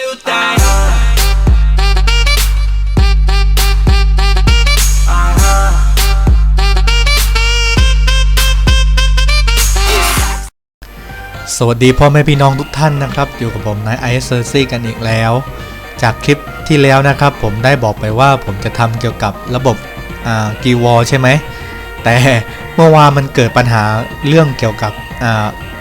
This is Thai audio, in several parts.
new thing. Uh-huh. สวัสดีพ่อแม่พี่น้องทุกท่านนะครับ อยู่กับผมนายไอซ์เซอร์ซี่กันอีกแล้ว จากคลิปที่แล้วนะครับ ผมได้บอกไปว่าผมจะทำเกี่ยวกับระบบกีวอใช่ไหม แต่เมื่อวานมันเกิดปัญหาเรื่องเกี่ยวกับ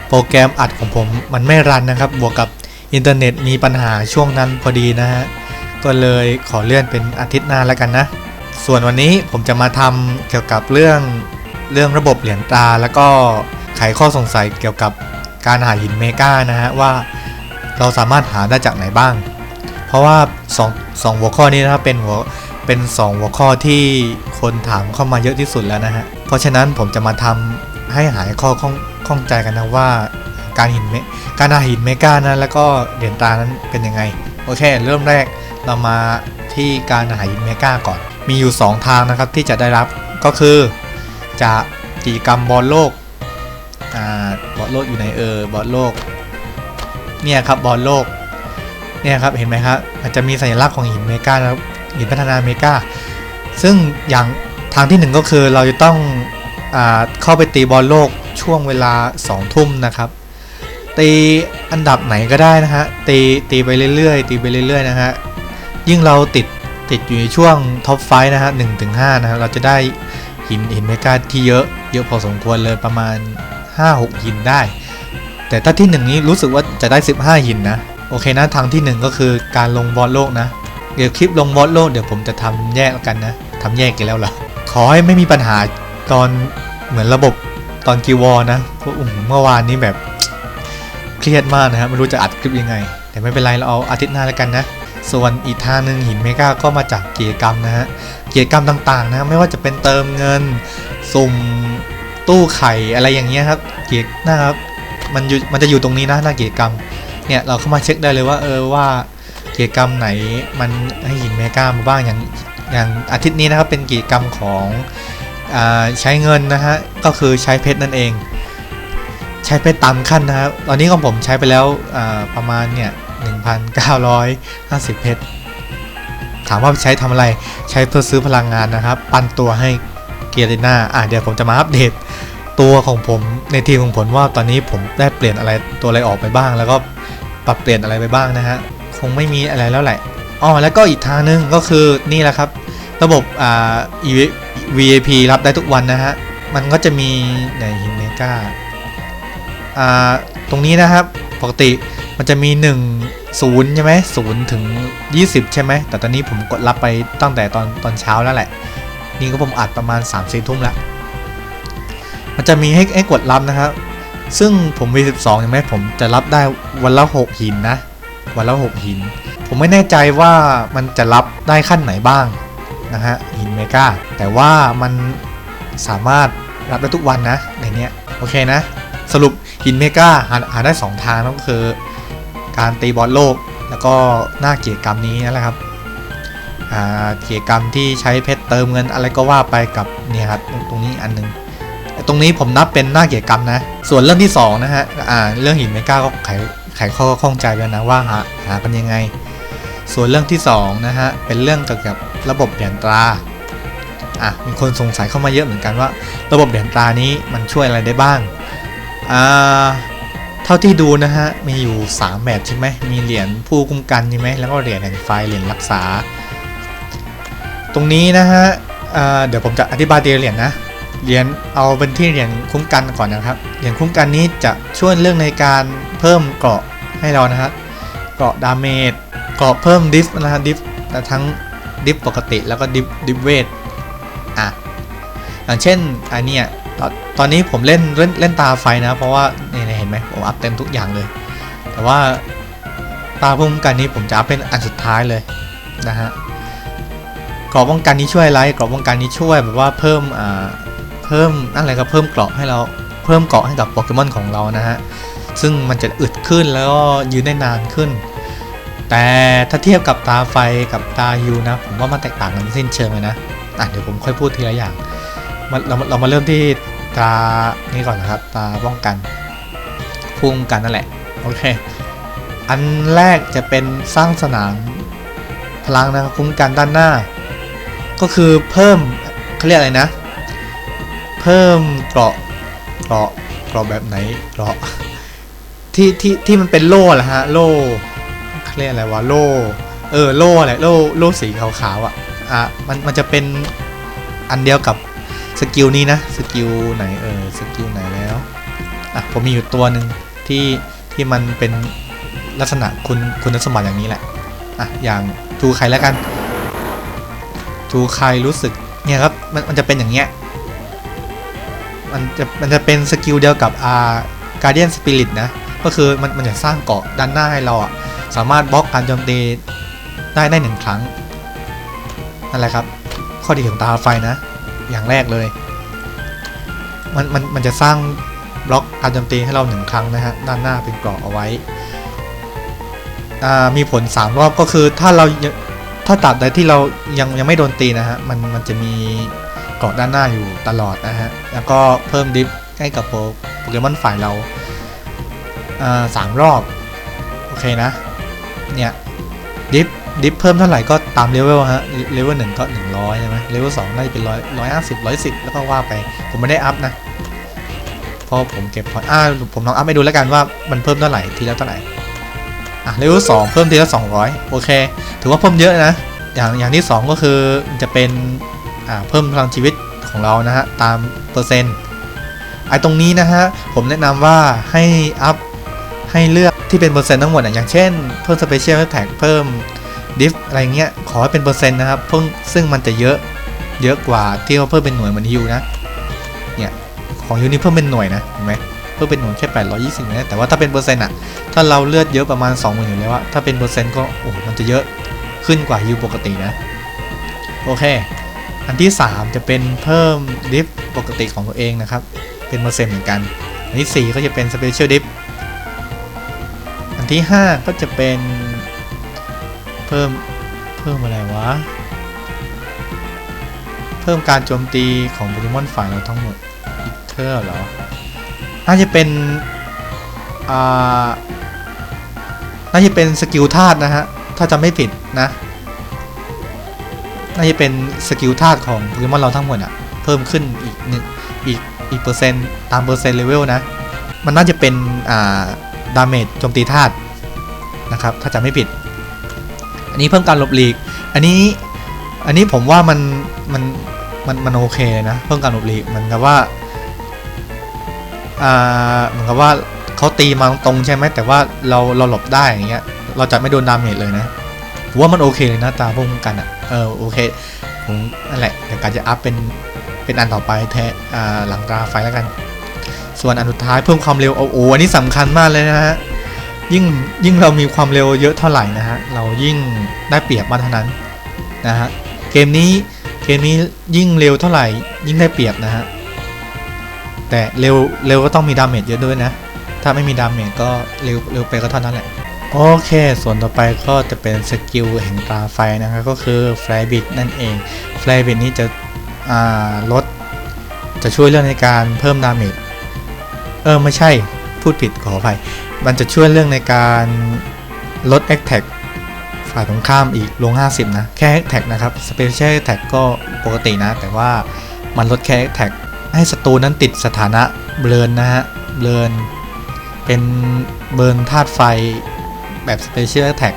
โปรแกรมอัดของผมมันไม่รันนะครับ บวกกับ อินเทอร์เน็ตมีปัญหาช่วงนั้นพอดีนะฮะ ก็เลยขอเลื่อนเป็นอาทิตย์หน้าแล้วกันนะ ส่วนวันนี้ผมจะมาทำเกี่ยวกับเรื่องเรื่องระบบเหรียญตราแล้วก็ไขข้อสงสัยเกี่ยวกับการหาหินเมกานะฮะว่าเราสามารถหาได้จากไหนบ้าง เพราะว่า2 2หัวข้อนี้นะครับเป็นหัวเป็น 2 หัวข้อที่คนถามเข้ามาเยอะที่สุดแล้วนะฮะ เพราะฉะนั้นผมจะมาทำให้หายข้อข้องข้องใจกันนะว่า การหินเมการหาหินเมกานะแล้วก็เหรียญตานั้นเป็นยังไง โอเค เริ่มแรกเรามาที่การหาหินเมกาก่อน มีอยู่ 2 ทางนะครับที่จะได้รับก็คือจากกิจกรรมบอลโลกอ่าบอลโลกอยู่ไหนเออบอลโลกเนี่ยครับบอลโลกเนี่ยครับเห็นไหมครับมันจะมีสัญลักษณ์ของหินเมกานะครับหินพัฒนาเมกาซึ่งอย่างทางที่หนึ่งก็คือเราจะต้องอเข้าไปตีบอลโลกช่วงเวลา2ทุ่มนะครับ ตีอันดับไหนก็ได้นะฮะตีตีไปเรื่อยๆ ตีไปเรื่อยๆนะฮะยิ่งเราติดติดอยู่ในช่วงท็อปไฟนะฮะหนึ่งถึงห้านะฮะเราจะได้หินหินเมกาที่เยอะเยอะพอสมควรเลยประมาณ 5-6 หินได้ แต่ถ้าที่หนึ่งนี้รู้สึกว่าจะได้ 15 หินนะ โอเคนะทางที่หนึ่งก็คือการลงบอลโลกนะ เดี๋ยวคลิปลงบอลโลกเดี๋ยวผมจะทำแยกกันนะทำแยกกันแล้วเหรอขอให้ไม่มีปัญหาตอนเหมือนระบบตอนกีวอนะเพราะเมื่อวานนี้แบบ เครียดมากนะฮะไม่รู้จะอัดคลิปยังไง แต่ไม่เป็นไรเราเอาอาทิตย์หน้าแล้วกันนะ ส่วนอีกทางหนึ่งหินเมกาก็มาจากกิจกรรมนะฮะกิจกรรมต่างๆนะไม่ว่าจะเป็นเติมเงินสุ่มตู้ไข่อะไรอย่างเงี้ยครับเกิจนะครับมันอยู่มันจะอยู่ตรงนี้นะหน้ากิจกรรมเนี่ยเราเข้ามาเช็คได้เลยว่าเออว่ากิจกรรมไหนมันให้หินเมกามาบ้างอย่างอย่างอาทิตย์นี้นะครับเป็นกิจกรรมของอใช้เงินนะฮะก็คือใช้เพชรนั่นเอง ใช้เพชรตามขั้นนะครับ ตอนนี้ของผมใช้ไปแล้วประมาณเนี่ย1,950 เพชร ถามว่าใช้ทำอะไร ใช้เพื่อซื้อพลังงานนะครับ ปั้นตัวให้เกียร์ดิน่าอะเดี๋ยวผมจะมาอัปเดตตัวของผมในทีมของผมว่าตอนนี้ผมได้เปลี่ยนอะไรตัวอะไรออกไปบ้าง แล้วก็ปรับเปลี่ยนอะไรไปบ้างนะฮะ คงไม่มีอะไรแล้วแหละ อ๋อ แล้วก็อีกทางนึงก็คือนี่แหละครับ ระบบอ่า VIP รับได้ทุกวันนะฮะ มันก็จะมีในฮินเมกา ตรงนี้นะครับปกติมันจะมี 1 0ใช่ไหม0ถึง 20 ใช่ไหม แต่ตอนนี้ผมกดรับไปตั้งแต่ตอนตอนเช้าแล้วแหละ นี่ก็ผมอัดประมาณ3 4ทุ่มแล้ว มันจะมีให้ให้กดรับนะครับ ซึ่งผมมี 12ใช่ไหมผมจะรับได้วันละ 6 หินนะ วันละ 6 หิน ผมไม่แน่ใจว่ามันจะรับได้ขั้นไหนบ้างนะฮะหินเมกาแต่ว่ามันสามารถรับได้ทุกวันนะในเนี้ยโอเคนะ สรุปหินเมกาหาหาได้ 2 ทางนั่นก็คือ การตีบอลโลก แล้วก็หน้าเกียรกรรมนี้นั่นแหละครับเกียรกรรมที่ใช้เพชรเติมเงินอะไรก็ว่าไปกับเนี่ยครับตรงนี้อันหนึงตรงนี้ผมนับเป็นหน้าเกียรกรรมนะ ส่วนเรื่องที่สองนะฮะเรื่องหินเมกาก็ไขไขข้อข้องใจไปนะว่าหาหากันยังไง ส่วนเรื่องที่สองนะฮะเป็นเรื่องเกี่ยวกับระบบเหรียญตราอะมีคนสงสัยเข้ามาเยอะเหมือนกันว่า ระบบเหรียญตรานี้มันช่วยอะไรได้บ้าง อ่าเท่าที่ดูนะฮะ มีอยู่ 3แบบใช่ไหมมีเหรียญผู้คุ้มกันใช่ไหมแล้วก็เหรียญแห่งไฟเหรียญรักษา ตรงนี้นะฮะเดี๋ยวผมจะอธิบายทีละเหรียญนะเหรียญเอาเป็นที่เหรียญคุ้มกันก่อนนะครับเหรียญคุ้มกันนี้จะช่วยเรื่องในการเพิ่มเกราะให้เรานะฮะเกราะดาเมจเกราะเพิ่มดิฟนะฮะดิฟแต่ทั้งดิฟปกติแล้วก็ดิฟดิฟเวทอะอย่างเช่นอันเนี้ย ตอนนี้ผมเล่นเล่นเล่นตาไฟนะ เพราะว่าเนี่ยเห็นไหมผมอัพเต็มทุกอย่างเลย แต่ว่าตาป้องกันนี้ผมจะอัพเป็นอันสุดท้ายเลยนะฮะกราะป้องกันนี้ช่วยอะไรกราะป้องกันนี้ช่วยแบบว่าเพิ่มอ่าเพิ่มอะไรก็เพิ่มเกราะให้เราเพิ่มเกราะให้กับโปเกมอนของเรานะฮะซึ่งมันจะอึดขึ้นแล้วก็ยืนได้นานขึ้น แต่ถ้าเทียบกับตาไฟกับตาฮิวนะ ผมว่ามันแตกต่างกันสิ้นเชิงเลยนะอะเดี๋ยวผมค่อยพูดทีละอย่างมาเราเรามาเริ่มที่ ตา นี่ก่อนนะครับ ตาป้องกันพุ่งกันนั่นแหละ โอเค อันแรกจะเป็นสร้างสนามพลังนะครับคุ้มกันด้านหน้า ก็คือเพิ่มเขาเรียกอะไรนะ เพิ่มเกราะเกราะเกราะแบบไหนเกราะที่ที่ที่มันเป็นโล่แหละฮะ โล่เขาเรียกอะไรวะ โล่ เออ โล่อะไร โล่ โล่สีขาวๆอะ อะ มัน มันจะเป็นอันเดียวกับ สกิลนี้นะสกิลไหนเออสกิลไหนแล้วอะผมมีอยู่ตัวหนึ่งที่ที่มันเป็นลักษณะคุณคุณสมบัติอย่างนี้แหละอะอย่างทูใครแล้วกันทูใครรู้สึกเนี่ยครับมันมันจะเป็นอย่างเงี้ยมันจะมันจะเป็นสกิลเดียวกับอา Guardian Spirit นะก็คือมันมันจะสร้างเกาะด้านหน้าให้เราอะสามารถบล็อกการโจมตีได้ได้หนึ่งครั้งนั่นแหละครับ ข้อดีของตาไฟนะ อย่างแรกเลย มันมันมันจะสร้างบล็อกการโจมตีให้เราหนึ่งครั้งนะฮะด้านหน้าเป็นเกราะเอาไว้ มีผล 3 รอบก็คือถ้าเราถ้าตัดใดที่เรายังยังไม่โดนตีนะฮะมันมันจะมีเกราะด้านหน้าอยู่ตลอดนะฮะแล้วก็เพิ่มดิฟให้กับโปโปเกมอนฝ่ายเราสามรอบ โอเคนะ เนี่ย ดิฟ ดิฟเพิ่มเท่าไหร่ก็ตามเลเวลฮะเลเวลหนึ่งก็ 100ใช่ไหมเลเวลสองน่าจะเป็นร้อยร้อยห้าสิบร้อยสิบแล้วก็ว่าไป ผมไม่ได้อัพนะเพราะผมเก็บพออ่าผมลองอัพให้ดูแล้วกันว่ามันเพิ่มเท่าไหร่ทีละเท่าไหร่อะเลเวลสองเพิ่มทีละ200โอเค ถือว่าเพิ่มเยอะนะ อย่างอย่างที่2ก็คือจะเป็นอ่าเพิ่มพลังชีวิตของเรานะฮะตามเปอร์เซ็นต์ไอ้ตรงนี้นะฮะผมแนะนำว่าให้อัพให้เลือกที่เป็นเปอร์เซ็นต์ทั้งหมดอะอย่างเช่นเพิ่มสเปเชียลแท็กเพิ่ม ดิฟอะไรเงี้ยขอให้เป็นเปอร์เซ็นต์นะครับเพิ่งซึ่งมันจะเยอะเยอะกว่าที่เขาเพิ่มเป็นหน่วยเหมือนฮิวนะเนี่ยของฮิวนี่เพิ่มเป็นหน่วยนะเห็นไหมเพิ่มเป็นหน่วยแค่ 820นะแต่ว่าถ้าเป็นเปอร์เซ็นต์อะถ้าเราเลือดเยอะประมาณ20,000อยู่แล้วถ้าเป็นเปอร์เซ็นต์ก็โอ้โหมันจะเยอะขึ้นกว่าฮิวปกตินะโอเค อันที่ 3 จะเป็นเพิ่มดิฟปกติของตัวเองนะครับเป็นเปอร์เซ็นต์เหมือนกันอันที่ 4 ก็จะเป็นสเปเชียลดิฟอันที่ 5 ก็จะเป็น เพิ่มเพิ่มอะไรวะ เพิ่มการโจมตีของโปเกมอนฝ่ายเราทั้งหมดอีกเทอร์เหรอ น่าจะเป็น อ่า น่าจะเป็นสกิลธาตุนะฮะ ถ้าจะไม่ผิดนะ น่าจะเป็นสกิลธาตุของโปเกมอนเราทั้งหมดอะเพิ่มขึ้นอีกหนึ่งอีกอีกเปอร์เซ็นต์ตามเปอร์เซ็นต์เลเวลนะ มันน่าจะเป็น อ่า ดาเมจโจมตีธาตุนะครับ ถ้าจะไม่ผิด นี้เพิ่มการหลบหลีก อันนี้อันนี้ผมว่ามันมันมันมันโอเคนะ เพิ่มการหลบหลีกเหมือนกับว่าอ่าเหมือนกับว่าเขาตีมาตรงใช่ไหมแต่ว่าเราเราหลบได้อย่างเงี้ยเราจะไม่โดนดาเมจเลยนะผมว่ามันโอเคเลยนะตามพวกมกันอะเออโอเคผมนั่นแหละเดี๋ยวการจะอัพเป็นเป็นอันต่อไปแทนอ่าหลังตาไฟแล้วกัน ส่วนอันสุดท้ายเพิ่มความเร็วโอ้โหอันนี้สำคัญมากเลยนะฮะ ยิ่งยิ่งเรามีความเร็วเยอะเท่าไหร่นะฮะเรายิ่งได้เปรียบมากเท่านั้นนะฮะเกมนี้เกมนี้ยิ่งเร็วเท่าไหร่ ยิ่งได้เปรียบนะฮะแต่เร็วเร็วก็ต้องมีดาเมจเยอะด้วยนะ ถ้าไม่มีดาเมจก็เร็วเร็วไปก็เท่านั้นแหละโอเค ส่วนต่อไปก็จะเป็นสกิลแห่งตาไฟนะครับก็คือแฟลบิดนั่นเองแฟลบิดนี้จะลดจะช่วยเรื่องในการเพิ่มดาเมจเออไม่ใช่พูดผิดขออภัย มันจะช่วยเรื่องในการลด a t t a c k ฝ่ายตรงข้ามอีกลง 50 นะ แค่ a t t a c k นะครับ Special a t t a c ก็ปกตินะ แต่ว่ามันลดแค่ a t t a c k ให้ศัตรูนั้นติดสถานะเบลนนะฮะ เบลน เป็นเบิร์นธาตุไฟแบบ Special a t t a c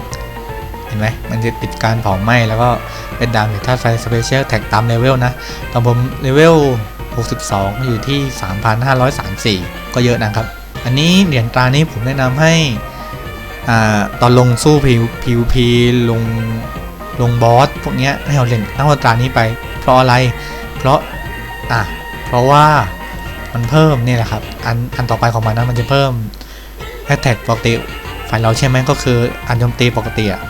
เห็นไหมมันจะติดการเผาไหม้แล้วก็เป็นดาเมจธาตุไฟ Special a t t a c ตามเลเวลนะตอนผมเลเวล 62 อยู่ที่ 3,534 ก็เยอะนะครับ อันนี้เหรียญตรานี้ผมแนะนำให้อตอนลงสู้ PVP ลงลงบอสพวกเนี้ยให้เอาเหรียญเอาตรานี้ไป เพราะอะไร เพราะอะเพราะว่ามันเพิ่มนี่แหละครับ อันอันต่อไปของมันนะมันจะเพิ่มแฮชแท็กปกติฝ่ายเราใช่ไหมก็คืออันโจมตีปกติอะ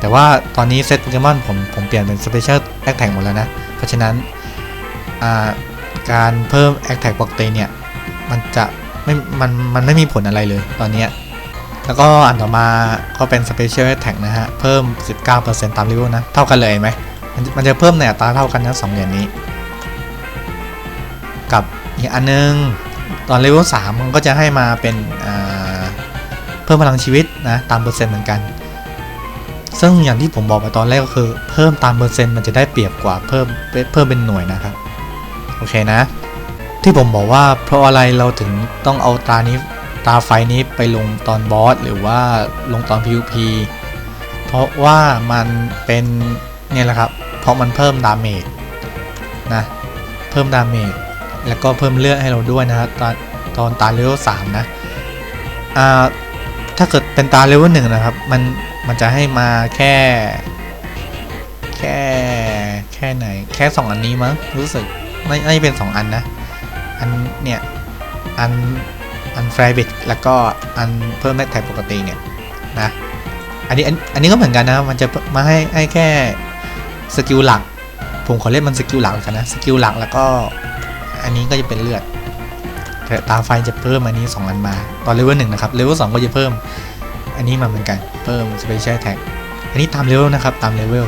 แต่ว่าตอนนี้เซตโปเกมอนผมผมเปลี่ยนเป็นสเปเชียลแอคแท็กหมดแล้วนะ เพราะฉะนั้นการเพิ่มแอคแท็กปกติเนี่ย มันจะ ไม่มันมันไม่มีผลอะไรเลยตอนนี้ แล้วก็อันต่อมาก็เป็น Special Attack นะฮะ เพิ่ม 19%ตามเลเวลนะ เท่ากันเลยไหมมันมันจะเพิ่มในอัตราเท่ากันนะสองเหรียญนี้ กับอีกอันนึง ตอนเลเวล3มันก็จะให้มาเป็นเพิ่มพลังชีวิตนะตามเปอร์เซ็นต์เหมือนกัน ซึ่งอย่างที่ผมบอกไปตอนแรกก็คือ เพิ่มตามเปอร์เซ็นต์มันจะได้เปรียบกว่าเพิ่มเพิ่มเป็นหน่วยนะครับ โอเคนะ ที่ผมบอกว่าเพราะอะไรเราถึงต้องเอาตานี้ตาไฟนี้ไปลงตอนบอสหรือว่าลงตอน PVP เพราะว่ามันเป็นเนี่ยแหละครับ เพราะมันเพิ่มดาเมจนะเพิ่มดาเมจแล้วก็เพิ่มเลือดให้เราด้วยนะครับตอนตอนตาเลเวลสามนะอ่าถ้าเกิดเป็นตาเลเวลหนึ่งนะครับมันมันจะให้มาแค่ แค่แค่ไหนแค่สองอันนี้มั้งรู้สึกไม่ไม่เป็นสองอันนะ อันเนี่ยอันอันไฟบิดแล้วก็อันเพิ่มแม็กแท็ปกติเนี่ยนะอันนี้อันนี้ก็เหมือนกันนะมันจะมาให้ให้แค่สกิลหลัก ผมขอเล่นมันสกิลหลักกันนะสกิลหลักแล้วก็อันนี้ก็จะเป็นเลือดแต่ตาไฟจะเพิ่มอันนี้2อันมา ตอนเลเวลหนึ่งนะครับเลเวลสองก็จะเพิ่ม อันนี้มาเหมือนกันเพิ่มสเปเชียลแท็กอันนี้ตามเลเวลนะครับตามเลเวล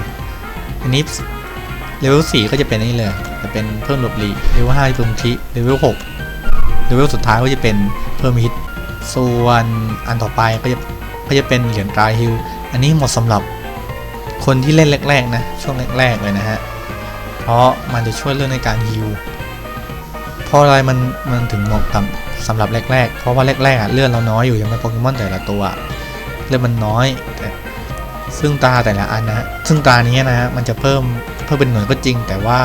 อันนี้ เลเวลสี่ก็จะเป็นนนี้เลยจะเป็นเพิ่มหลบหลีกเลเวลห้าเพิ่มคิเลเวลหกเลเวลสุดท้ายก็จะเป็นเพิ่มฮิตส่วนอันต่อไปก็จะก็จะเป็นเหรียญตราฮิลอันนี้เหมาะสำหรับคนที่เล่นแรกๆนะช่วงแรกๆเลยนะฮะเพราะมันจะช่วยเรื่องในการฮิลเพราะอะไรมันมันถึงเหมาะกับสำหรับแรกๆ เพราะว่าแรกๆอะเลือดเราน้อยอยู่ยังไม่โปเกมอนแต่ละตัวเลือดมันน้อยแต่ซึ่งตาแต่ละอันนะฮะซึ่งตานี้นะฮะมันจะเพิ่ม เพิ่มเป็นหน่วยก็จริง แต่ว่า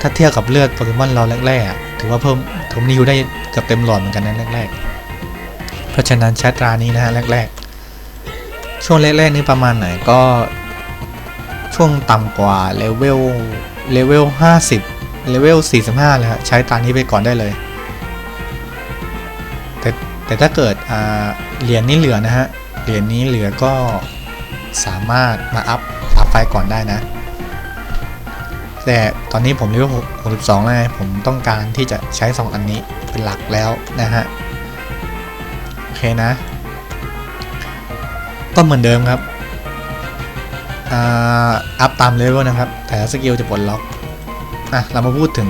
ถ้าเทียบกับเลือดโปเกมอนเราแรกๆถือว่าเพิ่มผมนิวได้เกือบเต็มหลอดเหมือนกันนะแรกๆ เพราะฉะนั้นแชทตรานี้นะฮะแรกๆ ช่วงแรกๆนี่ประมาณไหนก็ ช่วงต่ำกว่าเลเวลเลเวล50เลเวล45เลยฮะใช้ตานี้ไปก่อนได้เลยแต่แต่ถ้าเกิดเหรียญนี้เหลือนะฮะเหรียญนี้เหลือก็สามารถมาอัพอัพไฟก่อนได้นะ แต่ตอนนี้ผมเลเว62แล้วผมต้องการที่จะใช้ 2 อันนี้เป็นหลักแล้วนะฮะ โอเคนะ ก็เหมือนเดิมครับอ่าอัพตามเลเวลนะครับ แต่สกิลจะปลดล็อกอะเรามาพูดถึง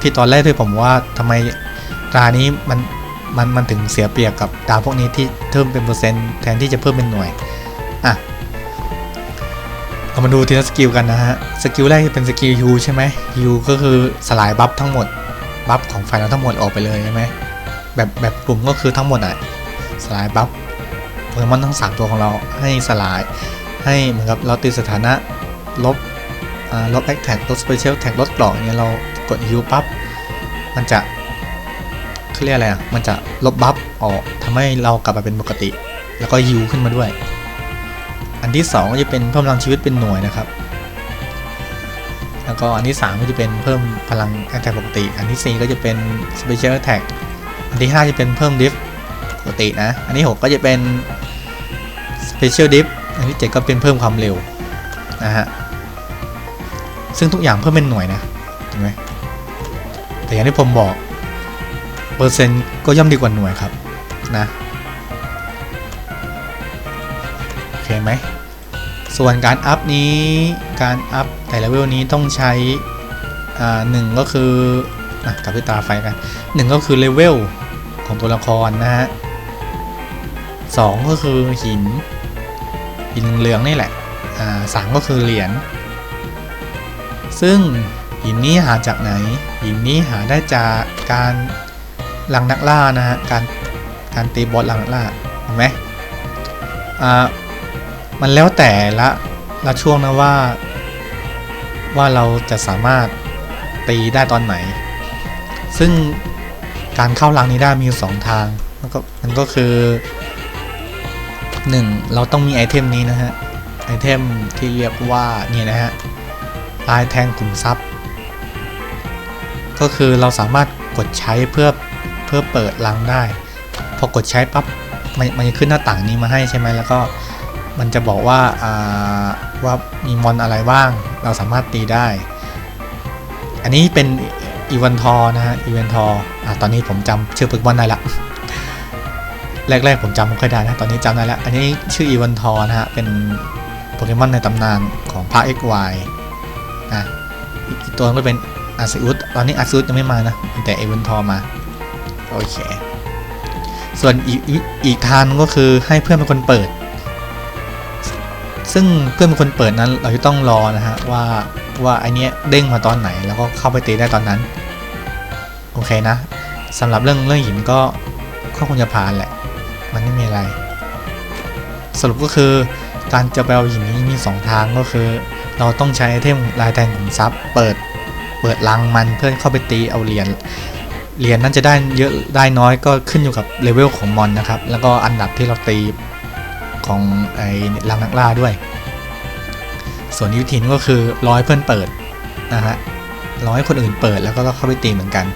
ที่ตอนแรกที่ผมว่าทำไมตรานี้มันมันมันถึงเสียเปรียบกับดาพวกนี้ที่เพิ่มเป็นเปอร์เซ็นต์แทนที่จะเพิ่มเป็นหน่วยอะ เรามาดูทีละสกิลกันนะฮะ สกิลแรกจะเป็นสกิลยูใช่ไหมยูก็คือสลายบัฟทั้งหมด บัฟของฝ่ายเราทั้งหมดออกไปเลยใช่ไหมแบบแบบกลุ่มก็คือทั้งหมดอะสลายบัฟโปเกมอนทั้ง 3 ตัวของเราให้สลายให้เหมือนกับเราติดสถานะลบอ่าลบแอคแท็กลบสเปเชียลแท็กลดกรอกเงี้ยเรากดฮิวปั๊บมันจะเขาเรียกอะไรอะมันจะลบบัฟออกทำให้เรากลับมาเป็นปกติ แล้วก็ฮิวขึ้นมาด้วย อันที่2ก็จะเป็นเพิ่มพลังชีวิตเป็นหน่วยนะครับ แล้วก็อันที่ 3 ก็จะเป็นเพิ่มพลังแอคแท็กปกติ อันที่ 4 ก็จะเป็นสเปเชียลแอคแท็กอันที่ 5 จะเป็นเพิ่มดิฟปกตินะ อันที่ 6 ก็จะเป็น Special Dip อันที่ 7 ก็เป็นเพิ่มความเร็วนะฮะ ซึ่งทุกอย่างเพิ่มเป็นหน่วยนะเห็นไหมแต่อย่างที่ผมบอก เปอร์เซ็นต์ก็ย่อมดีกว่าหน่วยครับนะ เคไหมส่วนการอัพนี้การอัพแต่ละเวลนี้ต้องใช้อ่าหนึ่งก็คืออะกลับไปตาไฟกันหนึ่งก็คือเลเวลของตัวละครนะฮะสองก็คือหิน หินเหลืองนี่แหละอ่าสามก็คือเหรียญซึ่งหินนี้หาจากไหน หินนี้หาได้จากการลังนักล่านะฮะการการตีบอสลังนักล่าเห็นไหมอ่า มันแล้วแต่ละละช่วงนะว่า ว่าเราจะสามารถตีได้ตอนไหน ซึ่งการเข้ารังนี้ได้มีสองทางมันก็มันก็คือ 1. เราต้องมีไอเทมนี้นะฮะ ไอเทมที่เรียกว่าเนี่ยนะฮะลายแทงขุมทรัพย์ ก็คือเราสามารถกดใช้เพื่อเพื่อเปิดรังได้ พอกดใช้ปั๊บมันมันจะขึ้นหน้าต่างนี้มาให้ใช่ไหมแล้วก็ มันจะบอกว่าาว่ามีมอนอะไรบ้าง เราสามารถตีได้ อันนี้เป็นอีวันทอนะฮะอีวันทออะตอนนี้ผมจำชื่อโปเกมอนได้ละแรกๆผมจำไม่ค่อยได้นะ ตอนนี้จำได้แล้ว อันนี้ชื่ออีวันทอนะฮะ เป็นโปเกมอนในตำนานของภาค XY นะอีกตัวก็เป็นอาซิอุสตอนนี้อาซิอุสยังไม่มานะ แต่อีวันทอมา โอเค ส่วนอีกอีกอีกทางก็คือให้เพื่อนเป็นคนเปิด ซึ่งเพื่อนเป็นคนเปิดนั้นเราจะต้องรอนะฮะว่าว่าไอเนี้ยเด้งมาตอนไหนแล้วก็เข้าไปตีได้ตอนนั้น โอเคนะสำหรับเรื่องเรื่องหินก็ก็คงจะผ่านแหละ มันไม่มีอะไร สรุปก็คือการจะไปเอาหินนี้มี 2 ทางก็คือ เราต้องใช้ไอเทมลายแทงขุมทรัพย์เปิดเปิดลังมันเพื่อเข้าไปตีเอาเหรียญเหรียญนั้นจะได้เยอะได้น้อยก็ขึ้นอยู่กับเลเวลของมอนนะครับ แล้วก็อันดับที่เราตี ของไอ้ลังนักล่าด้วย ส่วนยุทินก็คือร้อยเพื่อนเปิดนะฮะร้อยคนอื่นเปิดแล้วก็เข้าไปตีเหมือนกัน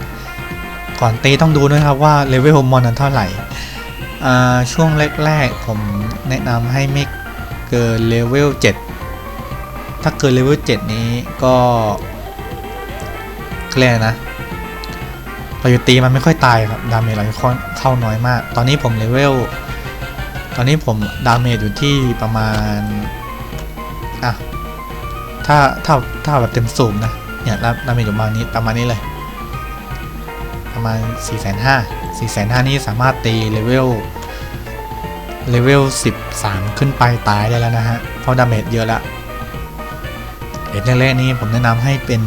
ก่อนตีต้องดูด้วยครับว่าเลเวลมอนนั้นเท่าไหร่ ช่วงแรกๆผมแนะนำให้ไม่เกินเลเวล7ถ้าเกินเลเวล7นี้ก็เรียกอะไรนะเราจะตีมันไม่ค่อยตายครับ ดาเมจเราเข้าน้อยมาก ตอนนี้ผมเลเวล ตอนนี้ผมดาเมจอยู่ที่ประมาณ อะ ถ้าถ้าถ้าแบบเต็มสูงนะ เนี่ยดาเมจอยู่ประมาณนี้ประมาณนี้เลย ประมาณ 4 5 0 0 0 4 5 0 0 0นี้สามารถตีเลเวล เลเวล 13 ขึ้นไปตายได้แล้วนะฮะ เพราะดาเมจเยอะละเอ็ดแรกๆนี้ผมแนะนำให้เป็น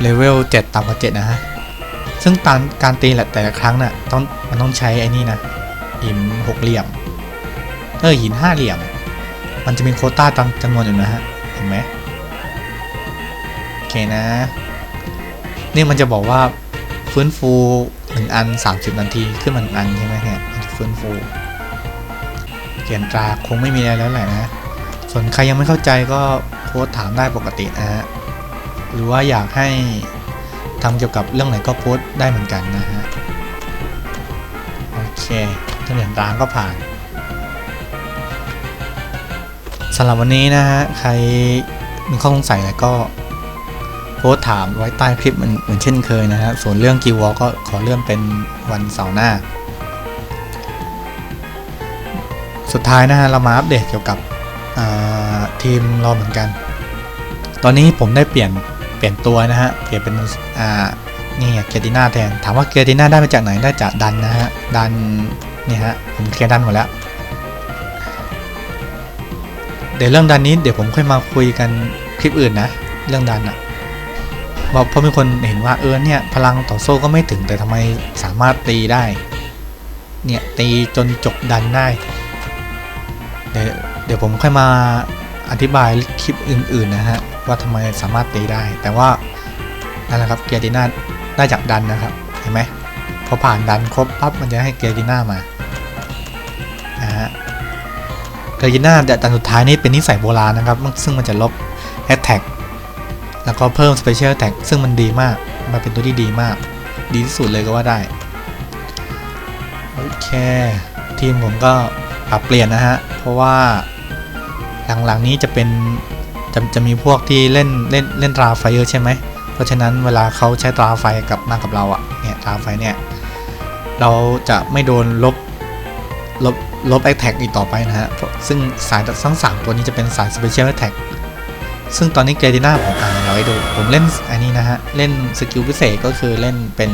เลเวล 7 ต่ำกว่า 7 นะฮะ ซึ่งการการตีแหละแต่ละครั้งน่ะต้องมันต้องใช้ไอ้นี่นะ หินหกเหลี่ยม เออหินห้าเหลี่ยม มันจะมีโคต้าตามจำนวนอยู่นะฮะ เห็นไหมโอเคนะ นี่มันจะบอกว่าฟื้นฟูหนึ่งอัน30นาทีขึ้นมาหนึ่งอันใช่ไหมฮะมฟื้นฟูเขียนตราคงไม่มีอะไรแล้วแหละนะ ส่วนใครยังไม่เข้าใจก็โพสถามได้ปกตินะฮะ หรือว่าอยากให้ทำเกี่ยวกับเรื่องไหนก็โพสได้เหมือนกันนะฮะ โอเค ถ้าเหรียญตางก็ผ่านสำหรับวันนี้นะฮะ ใครมีข้อสงสัยอะไรก็โพสถามไว้ใต้คลิปเหมือนเหมือนเช่นเคยนะฮะ ส่วนเรื่องกิววอลก็ขอเลื่อนเป็นวันเสาร์หน้า สุดท้ายนะฮะ เรามาอัปเดตเกี่ยวกับทีมเราเหมือนกัน ตอนนี้ผมได้เปลี่ยนเปลี่ยนตัวนะฮะ เปลี่ยนเป็นอ่านี่เกียรติน่าแทน ถามว่าเกียรติน่าได้มาจากไหนได้จากดันนะฮะ ดัน นี่ฮะผมเคลียร์ดันหมดแล้ว เดี๋ยวเรื่องดันนี้เดี๋ยวผมค่อยมาคุยกันคลิปอื่นนะ เรื่องดันอะบอกเพราะมีคนเห็นว่าเออเนี่ยพลังต่อโซ่ก็ไม่ถึงแต่ทำไมสามารถตีได้ เนี่ยตีจนจบดันได้ เดี๋ยวเดี๋ยวผมค่อยมาอธิบายคลิปอื่นๆนะฮะว่าทำไมสามารถตีได้ แต่ว่านั่นแหละครับเกียร์ติน่าได้จากดันนะครับเห็นไหมพอผ่านดันครบปั๊บมันจะให้เกียร์ติน่ามา เกียร์ติน่าดันสุดท้ายนี่เป็นนิสัยโบราณนะครับ ซึ่งมันจะลบแอตแทกแล้วก็เพิ่มสเปเชียลแท็กซึ่งมันดีมาก มันเป็นตัวที่ดีมาก ดีที่สุดเลยก็ว่าได้ โอเค ทีมผมก็ปรับเปลี่ยนนะฮะ เพราะว่าหลังๆนี้จะเป็นจะจะมีพวกที่เล่นเล่นเล่นตราไฟเยอะใช่ไหม เพราะฉะนั้นเวลาเขาใช้ตราไฟกับมากับเราอะเนี่ยตราไฟเนี่ย เราจะไม่โดนลบลบ ลบแอคแท็กอีกต่อไปนะฮะเพราะซึ่งสายทั้งสามตัวนี้จะเป็นสายสเปเชียลแอคแท็กซึ่งตอนนี้เกรดิน่าผมอ่านเราให้ดูผมเล่นอันนี้นะฮะ เล่นสกิลพิเศษก็คือเล่นเป็น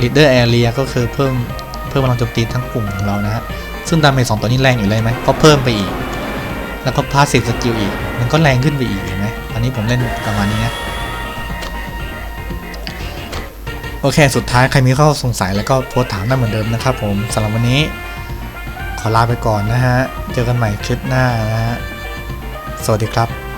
leader area ก็คือเพิ่มเพิ่มพลังโจมตีทั้งกลุ่มของเรานะฮะ ซึ่งดาเมจสองตัวนี้แรงอยู่เลยไหมก็เพิ่มไปอีก แล้วก็พาสซีฟสกิลอีก มันก็แรงขึ้นไปอีกเห็นไหมตอนนี้ผมเล่นประมาณนี้นะโอเค สุดท้ายใครมีข้อสงสัยแล้วก็โพสถามได้เหมือนเดิมนะครับผมสำหรับวันนี้ ขอลาไปก่อนนะฮะ เจอกันใหม่คลิปหน้านะฮะ สวัสดีครับ